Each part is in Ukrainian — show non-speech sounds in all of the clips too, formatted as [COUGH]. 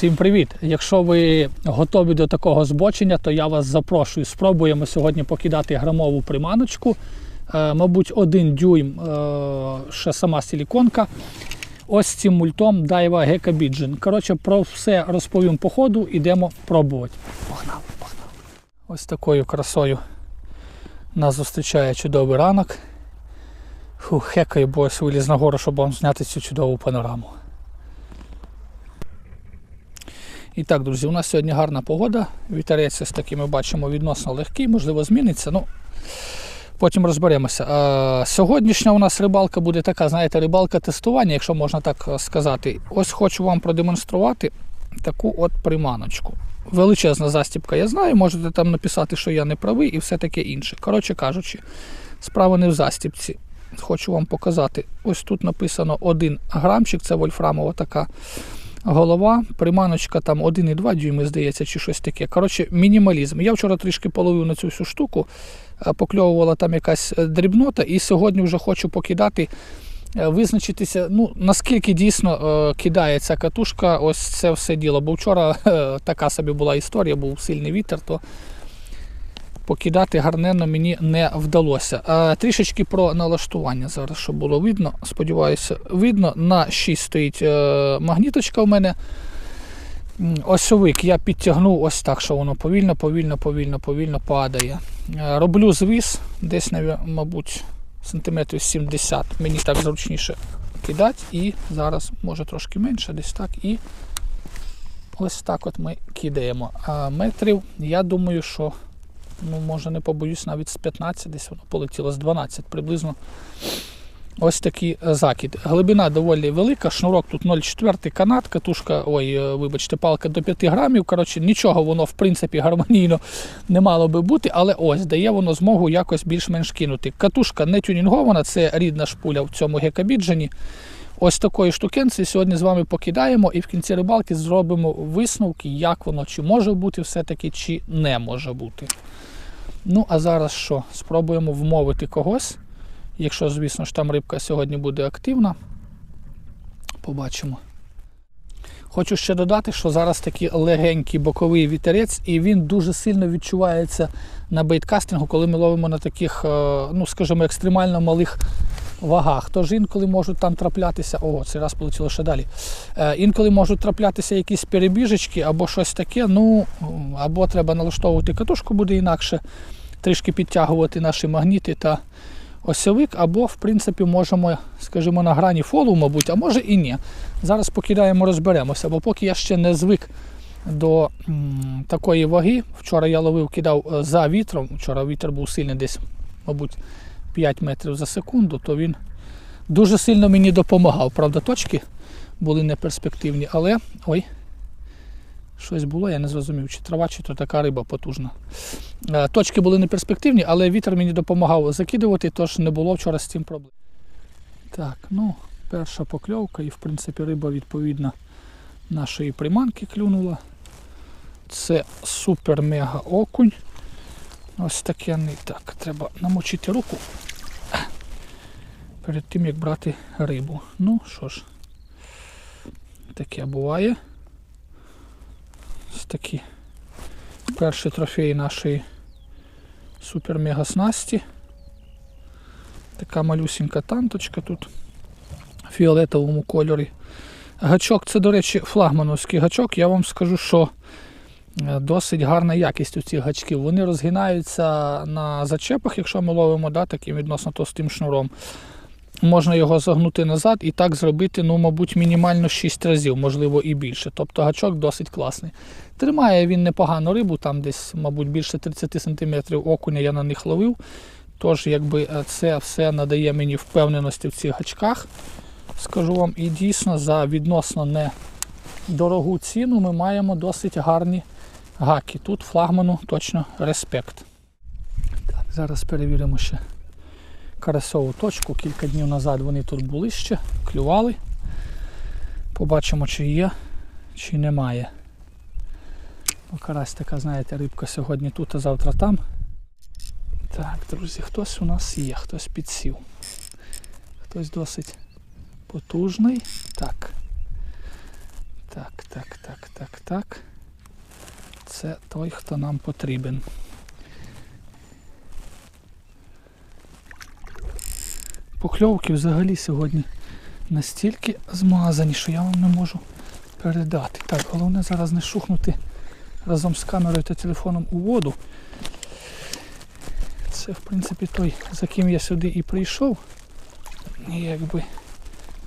Всім привіт! Якщо ви готові до такого збочення, то я вас запрошую. Спробуємо сьогодні покидати грамову приманочку. Е, мабуть, один дюйм е, ще сама силіконка. Ось цим мультом Daiwa Gecko Bigen. Коротше, про все розповім по ходу, ідемо пробувати. Погнали, погнали. Ось такою красою нас зустрічає чудовий ранок. Фу, хекаю, бо ось виліз на гору, щоб вам зняти цю чудову панораму. І так, друзі, у нас сьогодні гарна погода. Вітерець ось такий ми бачимо відносно легкий, можливо, зміниться. Ну, потім розберемося. А, сьогоднішня у нас рибалка буде така, знаєте, рибалка тестування, якщо можна так е, сказати. Ось хочу вам продемонструвати таку от приманочку. Величезна застібка, я знаю, можете там написати, що я не правий і все таке інше. Коротше кажучи, справа не в застібці. Хочу вам показати. Ось тут написано 1 грамчик, це вольфрамова така голова, приманочка там 1,2 дюйми, здається, чи щось таке. Коротше, мінімалізм. Я вчора трішки половив на цю всю штуку, е, покльовувала там якась е, дрібнота, і сьогодні вже хочу покидати, е, визначитися, ну, наскільки дійсно кидає ця катушка, ось це все діло. Бо вчора така собі була історія, був сильний вітер, то покидати гарненно мені не вдалося. А, трішечки про налаштування зараз, щоб було видно. Сподіваюся, видно. На 6 стоїть е, магніточка у мене. Осьовик я підтягнув ось так, що воно повільно, повільно, повільно, повільно падає. Е, Роблю звіс, десь, мабуть, сантиметрів 70. Мені так зручніше кидати. І зараз, може трошки менше, десь так. І ось так от ми кидаємо. А метрів, я думаю, що ну, може не побоюсь, навіть з 15, десь воно полетіло з 12 приблизно. Ось такий е, закид. Глибина доволі велика, шнурок тут 0,4 канат, катушка, ой, е, вибачте, палка до 5 грамів. Коротше, нічого воно в принципі гармонійно не мало би бути, але ось дає воно змогу якось більш-менш кинути. Катушка не тюнінгована, це рідна шпуля в цьому гекабіджені. Ось такої штукенці сьогодні з вами покидаємо і в кінці рибалки зробимо висновки, як воно чи може бути все-таки, чи не може бути. Ну, а зараз що? Спробуємо вмовити когось. Якщо, звісно ж, там рибка сьогодні буде активна. Побачимо. Хочу ще додати, що зараз такий легенький боковий вітерець, і він дуже сильно відчувається на бейткастингу, коли ми ловимо на таких, е, ну скажімо, екстремально малих вагах. Тож інколи можуть там траплятися, ого, цей раз полетіло ще далі. Е, Інколи можуть траплятися якісь перебіжечки або щось таке. Ну, або треба налаштовувати катушку, буде інакше, трішки підтягувати наші магніти та осьовик, або, в принципі, можемо, скажімо, на грані фолу, мабуть, а може і ні. Зараз покидаємо, розберемося, бо поки я ще не звик до такої ваги. Вчора я ловив, кидав е, за вітром. Вчора вітер був сильний десь, мабуть, 5 метрів за секунду, то він дуже сильно мені допомагав. Правда, точки були неперспективні, але ой, щось було, я не зрозумів, чи трава, чи то така риба потужна. Е, Точки були неперспективні, але вітер мені допомагав закидувати, тож не було вчора з цим проблем. Так, ну, перша покльовка, і в принципі риба відповідна нашої приманки клюнула. Це супер-мега окунь. Ось таке не так. Треба намочити руку перед тим, як брати рибу. Ну що ж, таке буває. Ось такі перші трофеї нашої супер-мега снасті. Така малюсінька танточка тут в фіолетовому кольорі. Гачок це, до речі, флагмановський гачок. Я вам скажу, що досить гарна якість у цих гачків. Вони розгинаються на зачепах, якщо ми ловимо да, таким відносно товстим шнуром. Можна його загнути назад і так зробити, ну, мабуть, мінімально 6 разів, можливо, і більше. Тобто гачок досить класний. Тримає він непогану рибу, там десь, мабуть, більше 30 см окуня я на них ловив. Тож, якби е, це все надає мені впевненості в цих гачках. Скажу вам, і дійсно за відносно недорогу ціну ми маємо досить гарні гаки. Тут флагману точно респект. Так, зараз перевіримо ще карасову точку. Кілька днів назад вони тут були ще, клювали. Побачимо, чи є, чи немає. Ну, Карась така, знаєте, рибка сьогодні тут, а завтра там. Так, друзі, хтось у нас є, хтось підсів. Хтось досить потужний. Так. Так, так, так, так, так. Це той, хто нам потрібен. Покльовки взагалі сьогодні настільки змазані, що я вам не можу передати. Так, головне зараз не шухнути разом з камерою та телефоном у воду. Це в принципі той, за ким я сюди і прийшов. І якби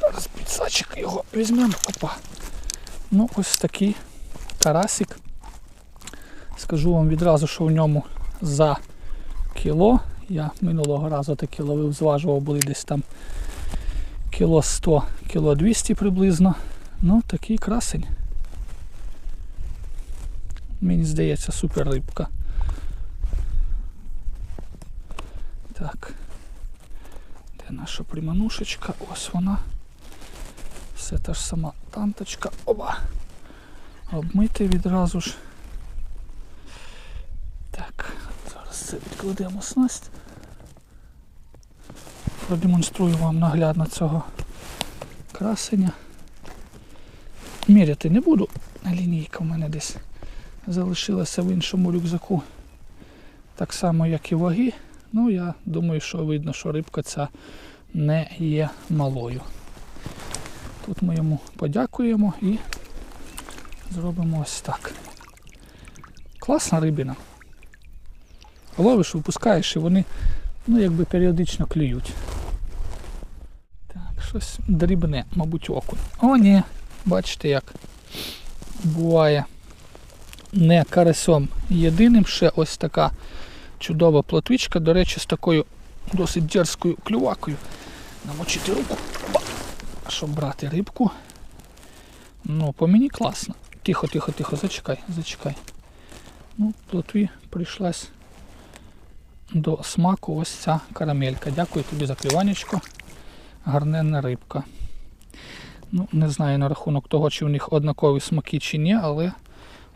зараз підсачик його візьмемо. Опа. Ну ось такий карасик. Скажу вам відразу, що в ньому за кіло. Я минулого разу таки ловив, зважував, були десь там кіло 100, кіло 200 приблизно. Ну, такий красень. Мені здається, супер рибка. Так. Де наша приманушечка? Ось вона. Все та ж сама танточка. Оба. Обмити відразу ж. Так, це відкладемо снасть. Продемонструю вам наглядно цього красення. Міряти не буду. Лінійка в мене десь залишилася в іншому рюкзаку. Так само, як і ваги. Ну, я думаю, що видно, що рибка ця не є малою. Тут ми йому подякуємо і зробимо ось так. Класна рибина. Ловиш, випускаєш і вони ну, якби періодично клюють. Так, щось дрібне, мабуть, окунь. О, ні, бачите як буває не карасем єдиним, ще ось така чудова плотвичка, до речі, з такою досить дерзкою клювакою. Намочити руку, щоб брати рибку. Ну, по мені класно. Тихо, тихо, тихо, зачекай, зачекай. Ну, плотві прийшлась до смаку ось ця карамелька. Дякую тобі за клюванечко. Гарненна рибка. Ну, не знаю на рахунок того, чи в них однакові смаки чи ні, але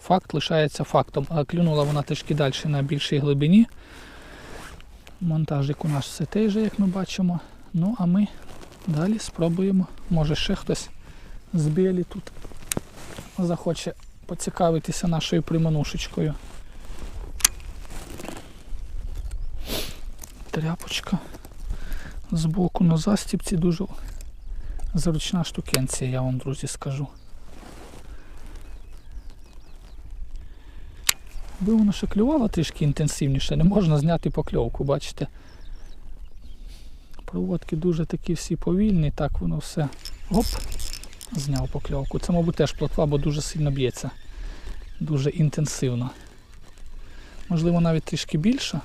факт лишається фактом. Клюнула вона трішки далі на більшій глибині. Монтажик у нас все той же, як ми бачимо. Ну, а ми далі спробуємо. Може ще хтось з білі тут захоче поцікавитися нашою приманушечкою. Тряпочка збоку на застіпці дуже зручна штукенція, я вам, друзі, скажу. Би воно ще клювало трішки інтенсивніше, не можна зняти покльовку, бачите. Проводки дуже такі всі повільні, так воно все оп, зняв покльовку. Це, мабуть, теж плотва, бо дуже сильно б'ється, дуже інтенсивно. Можливо, навіть трішки більше.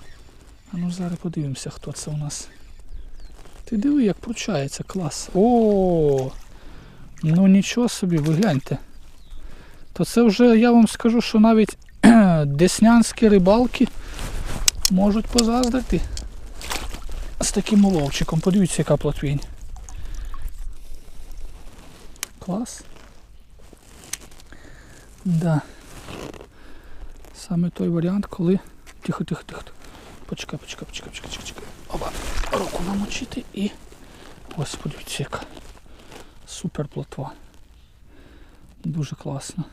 А ну зараз подивимося, хто це у нас. Ти диви, як пручається, клас. О, ну нічого собі, ви гляньте. То це вже я вам скажу, що навіть [CLEARS THROAT] деснянські рибалки можуть позаздрити з таким уловчиком. Подивіться, яка плотвінь. Клас. Да. Саме той варіант, коли... Тихо, тихо, тихо. Почекай, почекай, почекай, почекай, почекай. Оба. Руку намочити і... Подивіться, яка супер плотва. Дуже класно.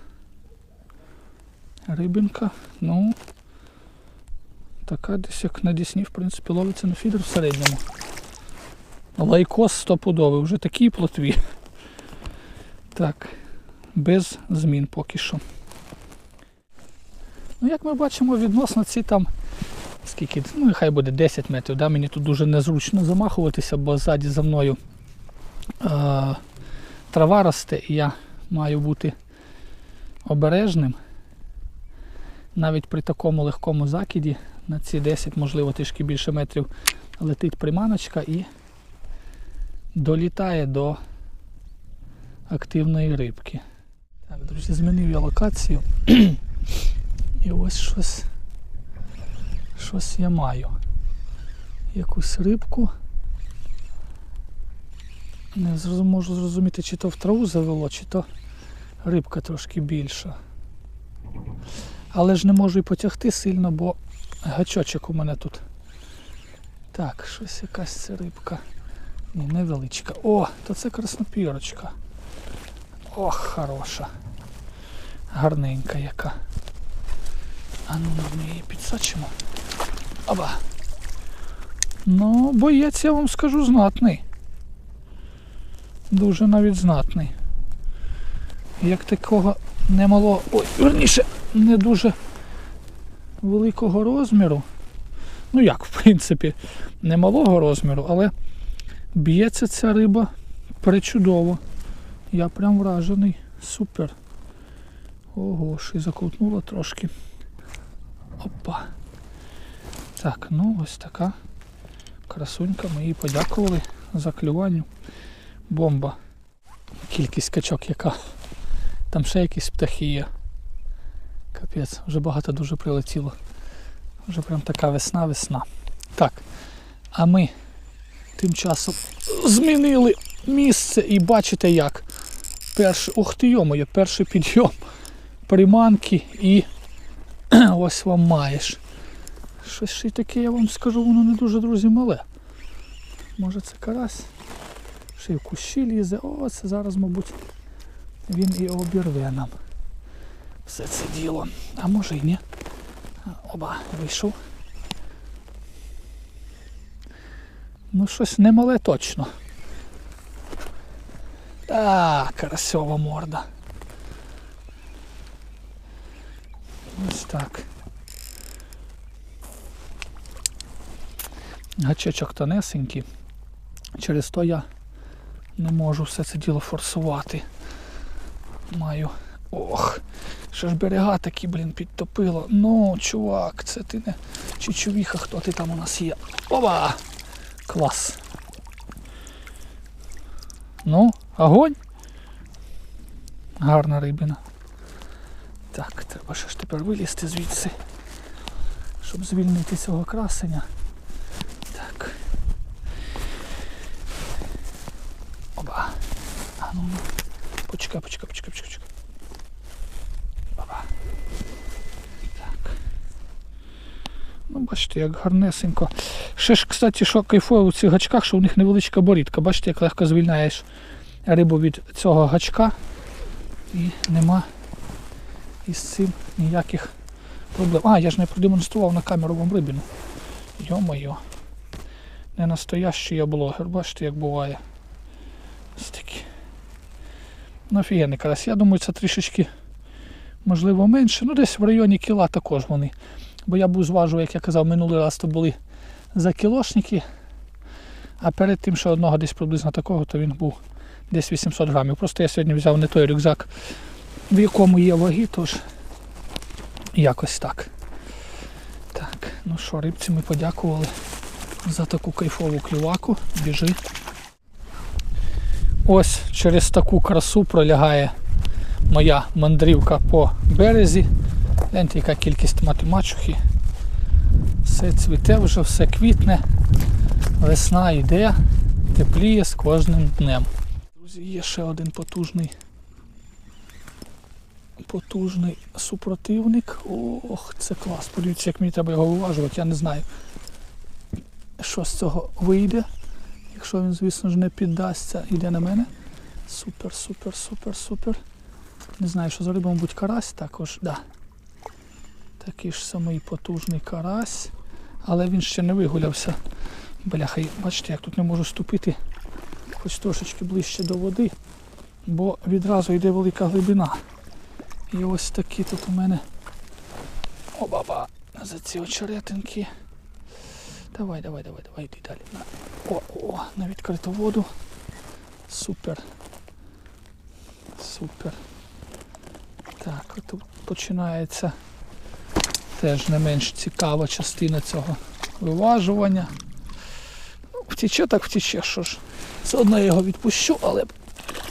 Рибинка, ну така десь як на Дісні, в принципі, ловиться на фідер в середньому. Лайкос стопудовий, вже такі плотві. Так, без змін поки що. Ну, як ми бачимо, відносно ці там скільки, ну нехай буде 10 метрів. Да? Мені тут дуже незручно замахуватися, бо ззаді за мною е, трава росте і я маю бути обережним. Навіть при такому легкому закиді на ці 10, можливо, трішки більше метрів летить приманочка і долітає до активної рибки. Так, друзі, змінив я локацію. [CLEARS THROAT] І ось щось щось я маю. Якусь рибку. Не можу зрозуміти, чи то в траву завело, чи то рибка трошки більша. Але ж не можу і потягти сильно, бо гачочок у мене тут. Так, щось якась це рибка. Ні, невеличка. О, то це краснопірочка. Ох, хороша. Гарненька яка. А ну ми її підсачимо. Оба. Ну, боєць, я вам скажу, знатний. Дуже навіть знатний. Як такого немалого. Ой, верніше, не дуже великого розміру. Ну як, в принципі, немалого розміру, але б'ється ця риба причудово. Я прям вражений. Супер. Ого, ще й закутнула трошки. Опа. Так, ну ось така красунька. Ми їй подякували за клювання. Бомба. Кількість качок яка. Там ще якісь птахи є. Капець, вже багато дуже прилетіло. Вже прям така весна-весна. Так. А ми тим часом змінили місце і бачите як. Перший, ух ти йомоє, перший підйом приманки і [CLEARS THROAT] ось вам маєш. Щось ще й таке, я вам скажу, воно не дуже, друзі, мале. Може це карась? Ще й в кущі лізе. О, це зараз, мабуть, він і обірве нам. Все це діло. А може й ні. Оба, вийшов. Ну, щось немале точно. Так, карасьова морда. Ось так. Гачечок тонесенький. Через то я не можу все це діло форсувати. Маю. Ох, що ж берега такі, блін, підтопило. Ну, чувак, це ти не чечовіха, хто ти там у нас є. Оба! Клас. Ну, огонь. Гарна рибина. Так, треба ще ж тепер вилізти звідси, щоб звільнити цього красення. Так. Оба. А ну. Почекай, почекай, почекай, почекай. Ну, бачите, як гарнесенько. Ще ж, кстати, що кайфує у цих гачках, що у них невеличка борідка. Бачите, як легко звільняєш рибу від цього гачка. І нема із цим ніяких проблем. А, я ж не продемонстрував на камеру вам рибину. Йо-моє. Не настоящий я блогер, бачите, як буває. Ось такі. Ну, офігенний карась. Я думаю, це трішечки, можливо, менше. Ну, десь в районі кіла також вони. Бо я був зважував, як я казав, минулий раз то були за кілошники. А перед тим, що одного десь приблизно такого, то він був десь 800 грамів. Просто я сьогодні взяв не той рюкзак, в якому є ваги, тож якось так. Так, ну що, рибці ми подякували за таку кайфову клюваку. Біжи. Ось через таку красу пролягає моя мандрівка по березі. Гляньте, яка кількість мати мачухи. Все цвіте вже, все квітне. Весна йде, тепліє з кожним днем. Друзі, є ще один потужний потужний супротивник. Ох, це клас. Подивіться, як мені треба його виважувати, я не знаю, що з цього вийде. Якщо він, звісно ж, не піддасться, йде на мене. Супер, супер, супер, супер. Не знаю, що за риба, мабуть, карась також, да. Такий ж самий потужний карась. Але він ще не вигулявся. Бляха, бачите, як тут не можу ступити хоч трошечки ближче до води, бо відразу йде велика глибина. І ось такі тут у мене О-ба-ба! За ці очеретинки. Давай, давай, давай, давай, йди далі. О, о, на відкриту воду. Супер. Супер. Так, тут починається теж не менш цікава частина цього виважування. Ну, Втіче так втіче, що ж. Все одно я його відпущу, але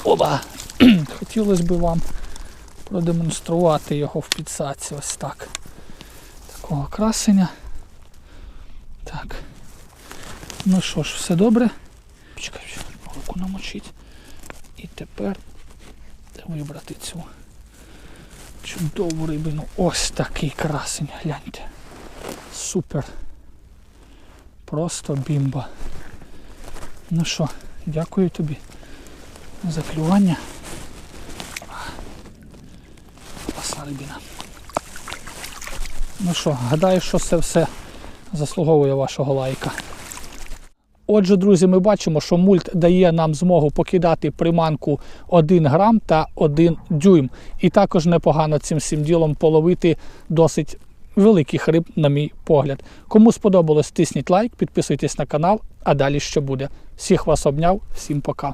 оба! [CLEARS THROAT] Хотілося б вам продемонструвати його в підсаці ось так. Такого красення. Так. Ну що ж, все добре. Чекай, руку намочить. І тепер вибрати цю чудову рибину. Ось такий красень, гляньте. Супер. Просто бімба. Ну що, дякую тобі за клювання. Класно. гарна рибина. Ну що, гадаю, що це все заслуговує вашого лайка. Отже, друзі, ми бачимо, що мульт дає нам змогу покидати приманку 1 грам та 1 дюйм. І також непогано цим всім ділом половити досить великих риб, на мій погляд. Кому сподобалось, тисніть лайк, підписуйтесь на канал, а далі що буде. Всіх вас обняв, всім пока.